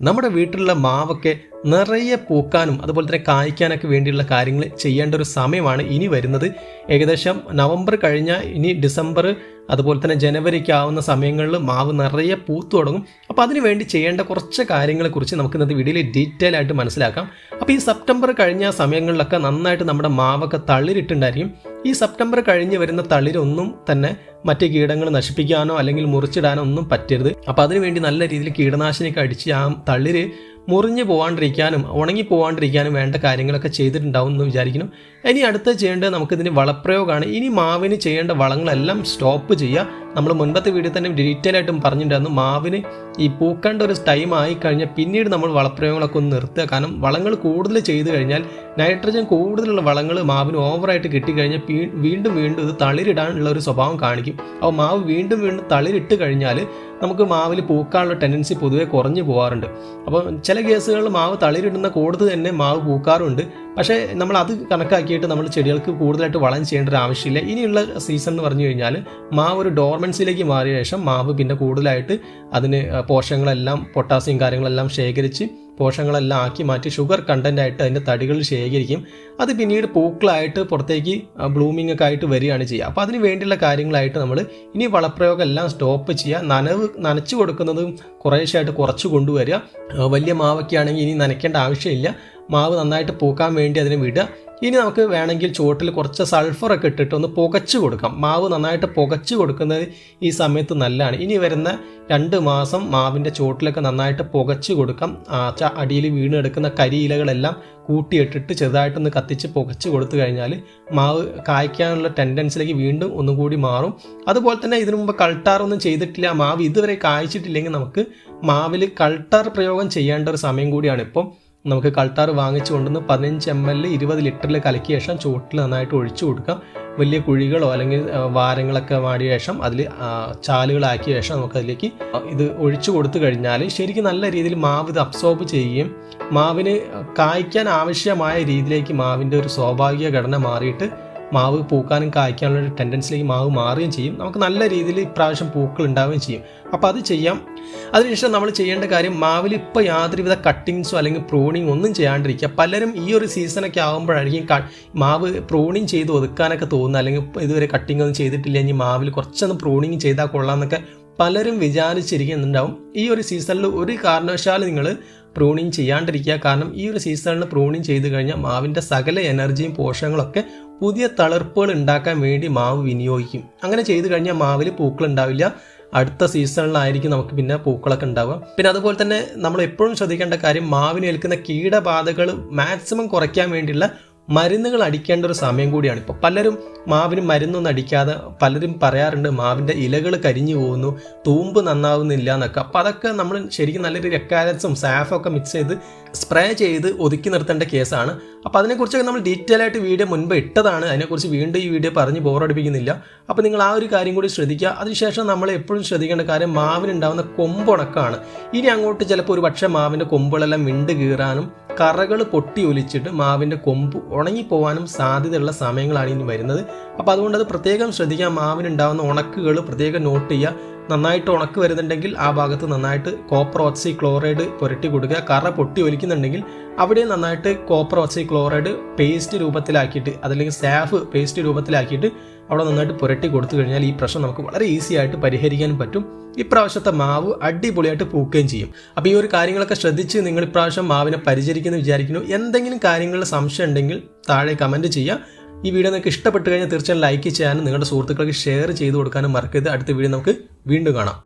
നമ്മുടെ വീട്ടിലുള്ള മാവൊക്കെ നിറയെ പൂക്കാനും അതുപോലെ തന്നെ കായ്ക്കാനൊക്കെ വേണ്ടിയുള്ള കാര്യങ്ങൾ ചെയ്യേണ്ട ഒരു സമയമാണ് ഇനി വരുന്നത്. ഏകദേശം നവംബർ കഴിഞ്ഞാൽ ഇനി ഡിസംബർ അതുപോലെ തന്നെ ജനുവരിക്ക് ആവുന്ന സമയങ്ങളിൽ മാവ് നിറയെ പൂത്തു തുടങ്ങും. അപ്പോൾ അതിനുവേണ്ടി ചെയ്യേണ്ട കുറച്ച് കാര്യങ്ങളെക്കുറിച്ച് നമുക്ക് ഇന്നത്തെ വീഡിയോയിൽ ഡീറ്റെയിൽ ആയിട്ട് മനസ്സിലാക്കാം. അപ്പോൾ ഈ സെപ്റ്റംബർ കഴിഞ്ഞ സമയങ്ങളിലൊക്കെ നന്നായിട്ട് നമ്മുടെ മാവൊക്കെ തളിരിട്ടുണ്ടായിരിക്കും. ഈ സെപ്റ്റംബർ കഴിഞ്ഞ് വരുന്ന തളിരൊന്നും തന്നെ മറ്റ് കീടങ്ങൾ നശിപ്പിക്കാനോ അല്ലെങ്കിൽ മുറിച്ചിടാനോ ഒന്നും പറ്റരുത്. അപ്പോൾ അതിനുവേണ്ടി നല്ല രീതിയിൽ കീടനാശിനിയൊക്കെ അടിച്ച് ആ തളിര് മുറിഞ്ഞു പോകാണ്ടിരിക്കാനും ഉണങ്ങി പോകാണ്ടിരിക്കാനും വേണ്ട കാര്യങ്ങളൊക്കെ ചെയ്തിട്ടുണ്ടാവും എന്ന് വിചാരിക്കണം ഇനി അടുത്ത ചെയ്യേണ്ടത് നമുക്കിതിന് വളപ്രയോഗമാണ് ഇനി മാവിന് ചെയ്യേണ്ട വളങ്ങളെല്ലാം സ്റ്റോപ്പ് ചെയ്യുക. നമ്മൾ മുൻപത്തെ വീഡിയോ തന്നെ ഡീറ്റെയിൽ ആയിട്ടും പറഞ്ഞിട്ടുണ്ടായിരുന്നു. മാവിന് ഈ പൂക്കേണ്ട ഒരു ടൈം ആയി കഴിഞ്ഞാൽ പിന്നീട് നമ്മൾ വളപ്രയോഗങ്ങളൊക്കെ ഒന്ന് നിർത്തുക. കാരണം വളങ്ങൾ കൂടുതൽ ചെയ്തു കഴിഞ്ഞാൽ നൈട്രജൻ കൂടുതലുള്ള വളങ്ങൾ മാവിന് ഓവറായിട്ട് കിട്ടിക്കഴിഞ്ഞാൽ വീണ്ടും വീണ്ടും ഇത് തളിരിടാനുള്ള ഒരു സ്വഭാവം കാണിക്കും. അപ്പോൾ മാവ് വീണ്ടും വീണ്ടും തളിരിട്ട് കഴിഞ്ഞാൽ നമുക്ക് മാവിൽ പൂക്കാനുള്ള ടെൻഡൻസി പൊതുവെ കുറഞ്ഞു പോകാറുണ്ട് അപ്പോൾ ചില കേസുകളിൽ മാവ് തളിരിടുന്ന കൂടുതൽ തന്നെ മാവ് പൂക്കാറുണ്ട്. പക്ഷേ നമ്മൾ അത് കണക്കാക്കിയിട്ട് നമ്മൾ ചെടികൾക്ക് കൂടുതലായിട്ട് വളം ചെയ്യേണ്ട ഒരു ആവശ്യമില്ല. ഇനിയുള്ള സീസൺ എന്ന് പറഞ്ഞു കഴിഞ്ഞാൽ മാവ് ഒരു ഡോർമൻസിലേക്ക് മാറിയ ശേഷം മാവ് പിന്നെ കൂടുതലായിട്ട് അതിന് പോഷകങ്ങളെല്ലാം പൊട്ടാസ്യം കാര്യങ്ങളെല്ലാം ശേഖരിച്ച് പോഷകങ്ങളെല്ലാം ആക്കി മാറ്റി ഷുഗർ കണ്ടന്റ് ആയിട്ട് അതിന്റെ തടികൾ ശേഖരിക്കും. അത് പിന്നീട് പൂക്കളായിട്ട് പുറത്തേക്ക് ബ്ലൂമിംഗ് ഒക്കെ ആയിട്ട് വരികയാണ് ചെയ്യുക. അപ്പോൾ അതിന് വേണ്ടിയുള്ള കാര്യങ്ങളായിട്ട് നമ്മൾ ഇനി വളപ്രയോഗം എല്ലാം സ്റ്റോപ്പ് ചെയ്യുക. നനവ് നനച്ചു കൊടുക്കുന്നതും കുറേശ്ശായിട്ട് കുറച്ച് കൊണ്ടുവരിക. വലിയ മാവൊക്കെ ആണെങ്കിൽ ഇനി നനയ്ക്കേണ്ട ആവശ്യമില്ല. മാവ് നന്നായിട്ട് പൂക്കാൻ വേണ്ടി അതിനെ വിടുക. ഇനി നമുക്ക് വേണമെങ്കിൽ ചുവട്ടിൽ കുറച്ച് സൾഫറൊക്കെ ഇട്ടിട്ട് ഒന്ന് പുകച്ചു കൊടുക്കാം. മാവ് നന്നായിട്ട് പുകച്ചു കൊടുക്കുന്നത് ഈ സമയത്ത് നല്ലതാണ്. ഇനി വരുന്ന രണ്ട് മാസം മാവിന്റെ ചുവട്ടിലൊക്കെ നന്നായിട്ട് പുകച്ചു കൊടുക്കാം. അടിയിൽ വീണെടുക്കുന്ന കരിയിലകളെല്ലാം കൂട്ടിയിട്ടിട്ട് ചെറുതായിട്ടൊന്ന് കത്തിച്ച് പുകച്ച് കൊടുത്തു കഴിഞ്ഞാൽ മാവ് കായ്ക്കാനുള്ള ടെൻഡൻസിലേക്ക് വീണ്ടും ഒന്നും കൂടി മാറും. അതുപോലെ തന്നെ ഇതിനു മുമ്പ് കൾട്ടാറൊന്നും ചെയ്തിട്ടില്ല. മാവ് ഇതുവരെ കായ്ച്ചിട്ടില്ലെങ്കിൽ നമുക്ക് മാവിൽ കൾട്ടാർ പ്രയോഗം ചെയ്യേണ്ട ഒരു സമയം കൂടിയാണ് ഇപ്പം. നമുക്ക് കൾട്ടാർ വാങ്ങിച്ചു കൊണ്ടുവന്ന് പതിനഞ്ച് എം എൽ ഇരുപത് ലിറ്ററിൽ കലക്കിയ ശേഷം ചുവട്ടിൽ നന്നായിട്ട് ഒഴിച്ചു കൊടുക്കാം. വലിയ കുഴികളോ അല്ലെങ്കിൽ വാരങ്ങളൊക്കെ മാടിയ ശേഷം അതിൽ ചാലുകളാക്കിയ ശേഷം നമുക്ക് അതിലേക്ക് ഇത് ഒഴിച്ചു കൊടുത്തു കഴിഞ്ഞാൽ ശരിക്കും നല്ല രീതിയിൽ മാവ് ഇത് അബ്സോർബ് ചെയ്യുകയും മാവിന് കായ്ക്കാൻ ആവശ്യമായ രീതിയിലേക്ക് മാവിന്റെ ഒരു സ്വാഭാവിക ഘടന മാറിയിട്ട് മാവ് പൂക്കാനും കായ്ക്കാനുള്ള ഒരു ടെൻഡൻസിലേക്ക് മാവ് മാറുകയും ചെയ്യും. നമുക്ക് നല്ല രീതിയിൽ ഇപ്രാവശ്യം പൂക്കൾ ഉണ്ടാവുകയും ചെയ്യും. അപ്പോൾ അത് ചെയ്യാം. അതിനുശേഷം നമ്മൾ ചെയ്യേണ്ട കാര്യം മാവിൽ ഇപ്പോൾ യാതൊരുവിധ കട്ടിങ്സോ അല്ലെങ്കിൽ പ്രൂണിങ് ഒന്നും ചെയ്യാണ്ടിരിക്കുക. പലരും ഈ ഒരു സീസണൊക്കെ ആകുമ്പോഴായിരിക്കും മാവ് പ്രൂണിങ് ചെയ്ത് ഒതുക്കാനൊക്കെ തോന്നുന്നത്. അല്ലെങ്കിൽ ഇതുവരെ കട്ടിങ് ഒന്നും ചെയ്തിട്ടില്ല. ഇനി മാവിൽ കുറച്ചൊന്ന് പ്രൂണിങ് ചെയ്താൽ കൊള്ളാമെന്നൊക്കെ പലരും വിചാരിച്ചിരിക്കുന്നുണ്ടാവും. ഈ ഒരു സീസണിൽ ഒരു കാരണവശാലും നിങ്ങൾ പ്രൂണിങ് ചെയ്യാണ്ടിരിക്കുക. കാരണം ഈ ഒരു സീസണിൽ പ്രൂണിങ് ചെയ്ത് കഴിഞ്ഞാൽ മാവിന്റെ സകല എനർജിയും പോഷകങ്ങളൊക്കെ പുതിയ തളിർപ്പുകൾ ഉണ്ടാക്കാൻ വേണ്ടി മാവ് വിനിയോഗിക്കും. അങ്ങനെ ചെയ്തു കഴിഞ്ഞാൽ മാവിൽ പൂക്കൾ ഉണ്ടാവില്ല. അടുത്ത സീസണിലായിരിക്കും നമുക്ക് പിന്നെ പൂക്കളൊക്കെ ഉണ്ടാവുക. പിന്നെ അതുപോലെ തന്നെ നമ്മൾ എപ്പോഴും ശ്രദ്ധിക്കേണ്ട കാര്യം മാവിന് ഏൽക്കുന്ന കീടബാധകൾ മാക്സിമം കുറയ്ക്കാൻ വേണ്ടിയുള്ള മരുന്നുകൾ അടിക്കേണ്ട ഒരു സമയം കൂടിയാണ് ഇപ്പോൾ പലരും മാവിന് മരുന്നൊന്നും അടിക്കാതെ പലരും പറയാറുണ്ട് മാവിന്റെ ഇലകൾ കരിഞ്ഞു പോകുന്നു തൂമ്പ് നന്നാവുന്നില്ല എന്നൊക്കെ. അപ്പോൾ അതൊക്കെ നമ്മൾ ശരിക്കും നല്ലൊരു രക്കാലസും സാഫൊക്കെ മിക്സ് ചെയ്ത് സ്പ്രേ ചെയ്ത് ഒതുക്കി നിർത്തേണ്ട കേസാണ്. അപ്പോൾ അതിനെക്കുറിച്ചൊക്കെ നമ്മൾ ഡീറ്റെയിൽ ആയിട്ട് വീഡിയോ മുൻപ് ഇട്ടതാണ്. അതിനെക്കുറിച്ച് വീണ്ടും ഈ വീഡിയോ പറഞ്ഞ് ബോറടിപ്പിക്കുന്നില്ല അപ്പോൾ നിങ്ങൾ ആ ഒരു കാര്യം കൂടി ശ്രദ്ധിക്കുക. അതിനുശേഷം നമ്മൾ എപ്പോഴും ശ്രദ്ധിക്കേണ്ട കാര്യം മാവിനുണ്ടാകുന്ന കൊമ്പുണക്കാണ് ഇനി അങ്ങോട്ട് ചിലപ്പോൾ ഒരു പക്ഷേ മാവിന്റെ കൊമ്പുകളെല്ലാം വിണ്ട് കീറാനും കറകൾ പൊട്ടി ഒലിച്ചിട്ട് മാവിന്റെ കൊമ്പ് ഉണങ്ങിപ്പോവാനും സാധ്യതയുള്ള സമയങ്ങളാണ് ഇനി വരുന്നത്. അപ്പോൾ അതുകൊണ്ട് അത് പ്രത്യേകം ശ്രദ്ധിക്കുക മാവിനുണ്ടാകുന്ന ഉണക്കുകൾ പ്രത്യേകം നോട്ട് ചെയ്യുക. നന്നായിട്ട് ഉണക്ക് വരുന്നുണ്ടെങ്കിൽ ആ ഭാഗത്ത് നന്നായിട്ട് കോപ്പർ ഓക്സി ക്ലോറൈഡ് പുരട്ടി കൊടുക്കുക. കറ പൊട്ടി ഒലിക്കുന്നുണ്ടെങ്കിൽ അവിടെ നന്നായിട്ട് കോപ്പർ ഓക്സി ക്ലോറൈഡ് പേസ്റ്റ് രൂപത്തിലാക്കിയിട്ട് അതല്ലെങ്കിൽ സാഫ് പേസ്റ്റ് രൂപത്തിലാക്കിയിട്ട് അവിടെ നന്നായിട്ട് പുരട്ടി കൊടുത്തു കഴിഞ്ഞാൽ ഈ പ്രശ്നം നമുക്ക് വളരെ ഈസി ആയിട്ട് പരിഹരിക്കാനും പറ്റും. ഇപ്രാവശ്യത്തെ മാവ് അടിപൊളിയായിട്ട് പൂക്കുകയും ചെയ്യും. അപ്പോൾ ഈ ഒരു കാര്യങ്ങളൊക്കെ ശ്രദ്ധിച്ച് നിങ്ങൾ ഇപ്രാവശ്യം മാവിനെ പരിചരിക്കുന്നു വിചാരിക്കുന്നു. എന്തെങ്കിലും കാര്യങ്ങളിൽ സംശയം ഉണ്ടെങ്കിൽ താഴെ കമന്റ് ചെയ്യുക. ഈ വീഡിയോ നിങ്ങൾക്ക് ഇഷ്ടപ്പെട്ട് കഴിഞ്ഞാൽ തീർച്ചയായും ലൈക്ക് ചെയ്യാനും നിങ്ങളുടെ സുഹൃത്തുക്കൾക്ക് ഷെയർ ചെയ്ത് കൊടുക്കാനും മറക്കരുത്. അടുത്ത വീഡിയോ നമുക്ക് വീണ്ടും കാണാം.